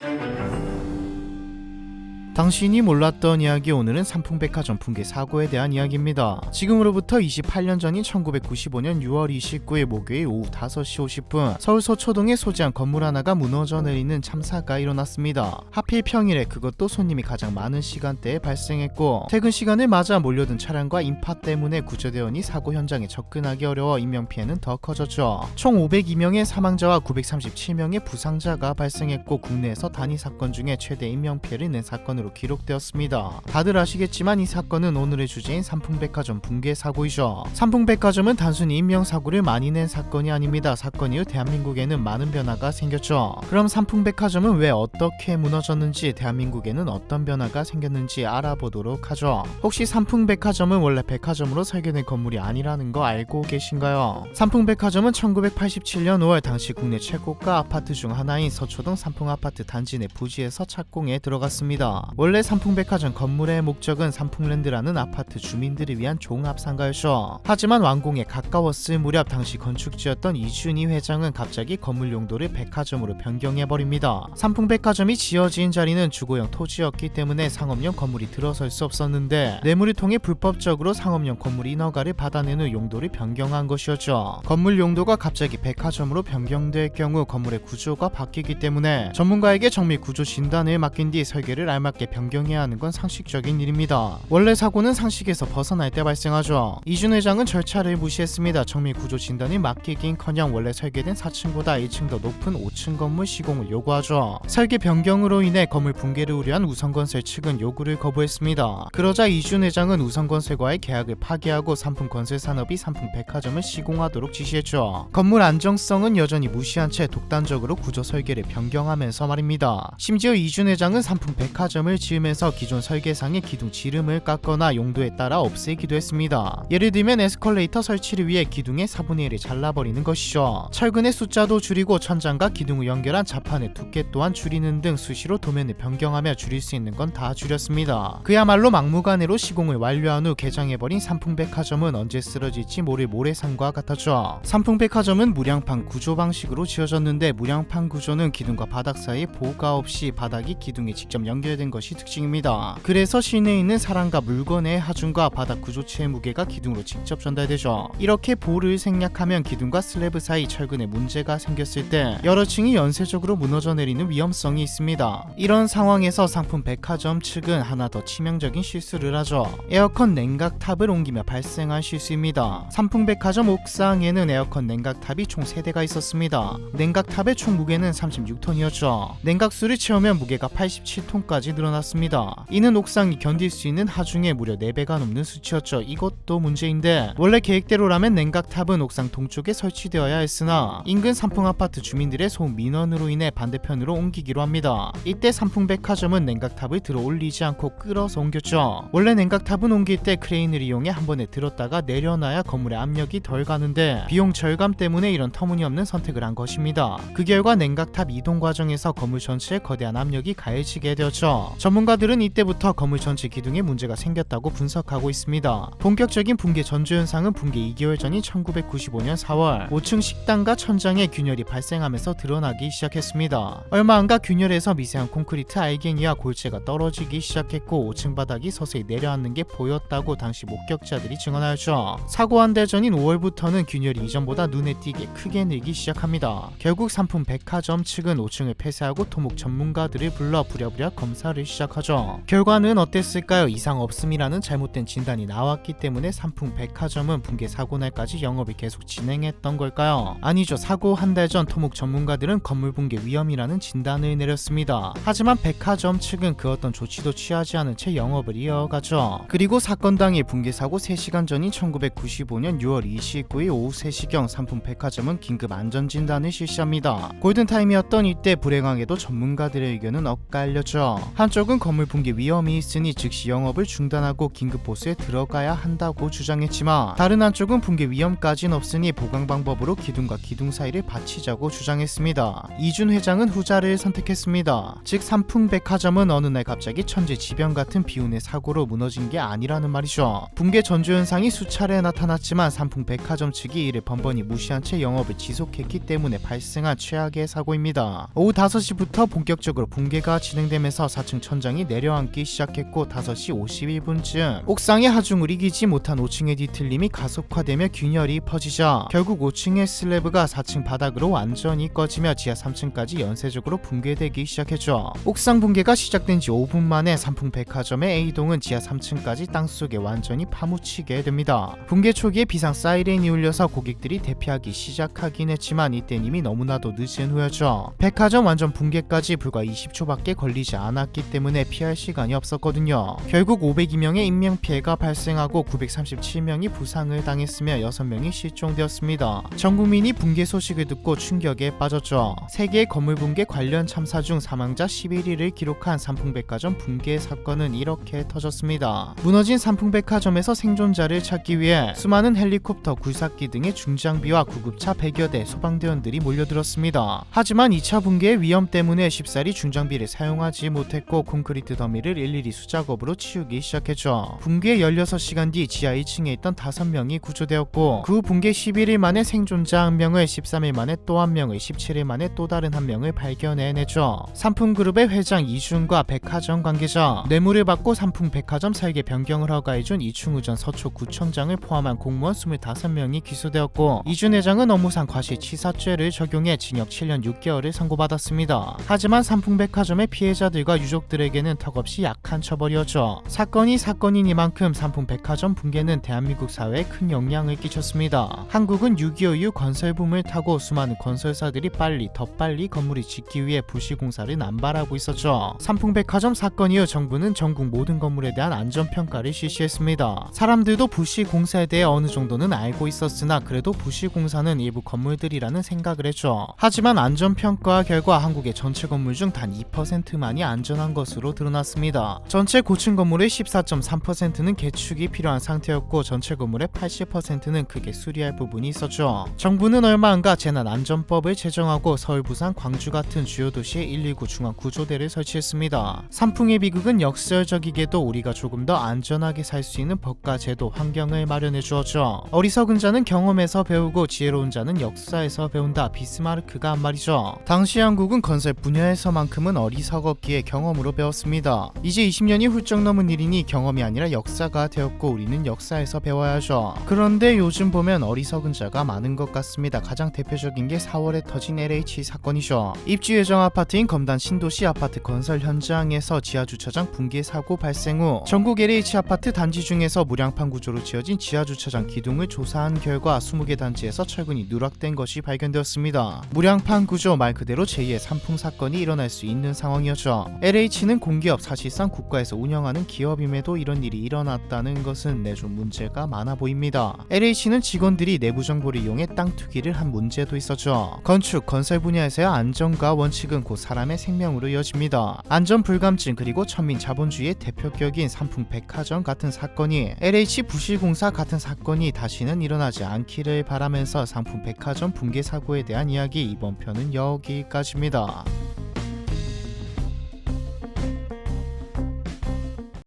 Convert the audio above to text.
Thank you. 당신이 몰랐던 이야기 오늘은 삼풍백화점 붕괴 사고에 대한 이야기입니다. 지금으로부터 28년 전인 1995년 6월 29일 목요일 오후 5시 50분 서울 서초동에 소재한 건물 하나가 무너져 내리는 참사가 일어났습니다. 하필 평일에 그것도 손님이 가장 많은 시간대에 발생했고 퇴근 시간을 맞아 몰려든 차량과 인파 때문에 구조대원이 사고 현장에 접근하기 어려워 인명피해는 더 커졌죠. 총 502명의 사망자와 937명의 부상자가 발생했고 국내에서 단위 사건 중에 최대 인명피해를 낸 사건으로 기록되었습니다. 다들 아시겠지만 이 사건은 오늘의 주제인 삼풍백화점 붕괴 사고이죠. 삼풍백화점은 단순히 인명사고를 많이 낸 사건이 아닙니다. 사건 이후 대한민국에는 많은 변화가 생겼죠. 그럼 삼풍백화점은 왜 어떻게 무너졌는지 대한민국에는 어떤 변화가 생겼는지 알아보도록 하죠. 혹시 삼풍백화점은 원래 백화점으로 설계된 건물이 아니라는 거 알고 계신가요? 삼풍백화점은 1987년 5월 당시 국내 최고가 아파트 중 하나인 서초동 삼풍아파트 단지 내 부지에서 착공에 들어갔습니다. 원래 삼풍백화점 건물의 목적은 삼풍랜드라는 아파트 주민들을 위한 종합상가였죠. 하지만 완공에 가까웠을 무렵 당시 건축주였던 이준희 회장은 갑자기 건물 용도를 백화점으로 변경해버립니다. 삼풍백화점이 지어진 자리는 주거용 토지였기 때문에 상업용 건물이 들어설 수 없었는데 뇌물을 통해 불법적으로 상업용 건물 인허가를 받아낸 후 용도를 변경한 것이었죠. 건물 용도가 갑자기 백화점으로 변경될 경우 건물의 구조가 바뀌기 때문에 전문가에게 정밀 구조 진단을 맡긴 뒤 설계를 알맞 게 변경해야 하는 건 상식적인 일입니다. 원래 사고는 상식에서 벗어날 때 발생하죠. 이준 회장은 절차를 무시했습니다. 정밀 구조 진단을 맡기긴커녕 원래 설계된 4층보다 1층 더 높은 5층 건물 시공을 요구하죠. 설계 변경으로 인해 건물 붕괴를 우려한 우성건설 측은 요구를 거부했습니다. 그러자 이준 회장은 우성건설과의 계약을 파기하고 삼풍 건설 산업이 삼풍 백화점을 시공하도록 지시했죠. 건물 안정성은 여전히 무시한 채 독단적으로 구조 설계를 변경하면서 말입니다. 심지어 이준 회장은 삼풍 백화점을 지으면서 기존 설계상의 기둥 지름을 깎거나 용도에 따라 없애기도 했습니다. 예를 들면 에스컬레이터 설치를 위해 기둥의 4분의 1을 잘라버리는 것이죠. 철근의 숫자도 줄이고 천장과 기둥을 연결한 자판의 두께 또한 줄이는 등 수시로 도면을 변경하며 줄일 수 있는 건 다 줄였습니다. 그야말로 막무가내로 시공을 완료한 후 개장해버린 삼풍백화점은 언제 쓰러질지 모를 모래산과 같았죠. 삼풍백화점은 무량판 구조 방식으로 지어졌는데 무량판 구조는 기둥과 바닥 사이에 보가 없이 바닥이 기둥에 직접 연결된 것이 특징입니다. 그래서 실내에 있는 사람과 물건의 하중과 바닥 구조체의 무게가 기둥으로 직접 전달되죠. 이렇게 보를 생략하면 기둥과 슬래브 사이 철근에 문제가 생겼을 때 여러 층이 연쇄적으로 무너져 내리는 위험성이 있습니다. 이런 상황에서 상품 백화점 측은 하나 더 치명적인 실수를 하죠. 에어컨 냉각탑을 옮기며 발생한 실수입니다. 삼풍 백화점 옥상에는 에어컨 냉각탑이 총 3대가 있었습니다. 냉각탑의 총 무게는 36톤이었죠. 냉각수를 채우면 무게가 87톤까지 늘 어났습니다. 이는 옥상이 견딜 수 있는 하중에 무려 4배가 넘는 수치였죠. 이것도 문제인데 원래 계획대로라면 냉각탑은 옥상 동쪽에 설치되어야 했으나 인근 삼풍 아파트 주민들의 소음 민원으로 인해 반대편으로 옮기기로 합니다. 이때 삼풍 백화점은 냉각탑을 들어 올리지 않고 끌어서 옮겼죠. 원래 냉각탑은 옮길 때 크레인을 이용해 한 번에 들었다가 내려놔야 건물의 압력이 덜 가는데 비용 절감 때문에 이런 터무니없는 선택을 한 것입니다. 그 결과 냉각탑 이동 과정에서 건물 전체에 거대한 압력이 가해지게 되었죠. 전문가들은 이때부터 건물 전체 기둥에 문제가 생겼다고 분석하고 있습니다. 본격적인 붕괴 전조 현상은 붕괴 2개월 전인 1995년 4월 5층 식당과 천장에 균열이 발생하면서 드러나기 시작했습니다. 얼마 안가 균열에서 미세한 콘크리트 알갱이와 골재가 떨어지기 시작했고 5층 바닥이 서서히 내려앉는 게 보였다고 당시 목격자들이 증언하였죠. 사고 한 달 전인 5월부터는 균열이 이전보다 눈에 띄게 크게 늘기 시작합니다. 결국 상품 백화점 측은 5층을 폐쇄하고 토목 전문가들을 불러 부랴부랴 검사를 시작하죠. 결과는 어땠을까요? 이상 없음이라는 잘못된 진단이 나왔기 때문에 삼풍 백화점은 붕괴 사고 날까지 영업을 계속 진행했던 걸까요? 아니죠. 사고 한 달 전 토목 전문가들은 건물 붕괴 위험이라는 진단을 내렸습니다. 하지만 백화점 측은 그 어떤 조치도 취하지 않은 채 영업을 이어가죠. 그리고 사건 당일 붕괴 사고 3시간 전인 1995년 6월 29일 오후 3시경 삼풍 백화점은 긴급 안전 진단을 실시합니다. 골든 타임이었던 이때 불행하게도 전문가들의 의견은 엇갈렸죠. 한쪽 쪽은 건물 붕괴 위험이 있으니 즉시 영업을 중단하고 긴급 보수에 들어가야 한다고 주장했지만 다른 한쪽은 붕괴 위험까진 없으니 보강 방법으로 기둥과 기둥 사이를 받치자고 주장했습니다. 이준 회장은 후자를 선택했습니다. 즉 삼풍백화점은 어느 날 갑자기 천재지변 같은 비운의 사고로 무너진 게 아니라는 말이죠. 붕괴 전조 현상이 수차례 나타났지만 삼풍백화점 측이 이를 번번이 무시한 채 영업을 지속했기 때문에 발생한 최악의 사고입니다. 오후 5시부터 본격적으로 붕괴가 진행되면서 4층 천장이 내려앉기 시작했고 5시 51분쯤 옥상의 하중을 이기지 못한 5층의 뒤틀림이 가속화되며 균열이 퍼지자 결국 5층의 슬래브가 4층 바닥으로 완전히 꺼지며 지하 3층까지 연쇄적으로 붕괴되기 시작했죠. 옥상 붕괴가 시작된 지 5분 만에 삼풍백화점의 A동은 지하 3층까지 땅속에 완전히 파묻히게 됩니다. 붕괴 초기에 비상 사이렌이 울려서 고객들이 대피하기 시작하긴 했지만 이땐 이미 너무나도 늦은 후였죠. 백화점 완전 붕괴까지 불과 20초밖에 걸리지 않았기 때문에 피할 시간이 없었거든요. 결국 502명의 인명피해가 발생하고 937명이 부상을 당했으며 6명이 실종되었습니다. 전 국민이 붕괴 소식을 듣고 충격에 빠졌죠. 세계 건물 붕괴 관련 참사 중 사망자 11일을 기록한 삼풍백화점 붕괴 사건은 이렇게 터졌습니다. 무너진 삼풍백화점에서 생존자를 찾기 위해 수많은 헬리콥터, 굴삭기 등의 중장비와 구급차 100여 대 소방대원들이 몰려들었습니다. 하지만 2차 붕괴의 위험 때문에 쉽사리 중장비를 사용하지 못했고 콘크리트 더미를 일일이 수작업으로 치우기 시작했죠. 붕괴 16시간 뒤 지하 2층에 있던 5명이 구조되었고 그후 붕괴 11일 만에 생존자 1명을 13일 만에 또 1명을 17일 만에 또 다른 1명을 발견해내죠. 삼풍그룹의 회장 이준과 백화점 관계자 뇌물을 받고 삼풍 백화점 설계 변경을 허가해준 이충우 전 서초구청장을 포함한 공무원 25명이 기소되었고 이준 회장은 업무상 과실치사죄를 적용해 징역 7년 6개월을 선고받았습니다. 하지만 삼풍백화점의 피해자들과 유족 들에게는 턱없이 약한 처벌이었죠. 사건이 사건이니만큼 삼풍백화점 붕괴는 대한민국 사회에 큰 영향을 끼쳤습니다. 한국은 6.25 이후 건설 붐을 타고 수많은 건설사들이 빨리 더 빨리 건물이 짓기 위해 부실공사를 남발하고 있었죠. 삼풍백화점 사건 이후 정부는 전국 모든 건물에 대한 안전평가를 실시했습니다. 사람들도 부실공사에 대해 어느 정도는 알고 있었으나 그래도 부실공사는 일부 건물들이라는 생각을 했죠. 하지만 안전평가 결과 한국의 전체 건물 중 단 2%만이 안전한 것으로 드러났습니다. 전체 고층 건물의 14.3%는 개축이 필요한 상태였고 전체 건물의 80%는 크게 수리할 부분이 있었죠. 정부는 얼마 안가 재난안전법을 제정하고 서울, 부산, 광주 같은 주요 도시에 119 중앙 구조대를 설치했습니다. 삼풍의 비극은 역설적이게도 우리가 조금 더 안전하게 살 수 있는 법과 제도, 환경을 마련해 주었죠. 어리석은 자는 경험에서 배우고 지혜로운 자는 역사에서 배운다. 비스마르크가 한 말이죠. 당시 한국은 건설 분야에서만큼은 어리석었기에 경험으로 배웠습니다. 이제 20년이 훌쩍 넘은 일이니 경험이 아니라 역사가 되었고 우리는 역사에서 배워야죠. 그런데 요즘 보면 어리석은 자가 많은 것 같습니다. 가장 대표적인 게 4월에 터진 LH 사건이죠. 입주 예정 아파트인 검단 신도시 아파트 건설 현장에서 지하 주차장 붕괴 사고 발생 후 전국 LH 아파트 단지 중에서 무량판 구조로 지어진 지하 주차장 기둥을 조사한 결과 20개 단지에서 철근이 누락된 것이 발견되었습니다. 무량판 구조 말 그대로 제2의 산풍 사건이 일어날 수 있는 상황이었죠. LH 는 공기업 사실상 국가에서 운영하는 기업임에도 이런 일이 일어났다는 것은 내좀 문제가 많아 보입니다. LH는 직원들이 내부 정보를 이용해 땅 투기를 한 문제도 있었죠. 건축, 건설 분야에서의 안전과 원칙은 곧 사람의 생명으로 이어집니다. 안전 불감증 그리고 천민 자본주의의 대표격인 삼풍 백화점 같은 사건이 LH 부실공사 같은 사건이 다시는 일어나지 않기를 바라면서 상품 백화점 붕괴 사고에 대한 이야기 이번 편은 여기까지입니다.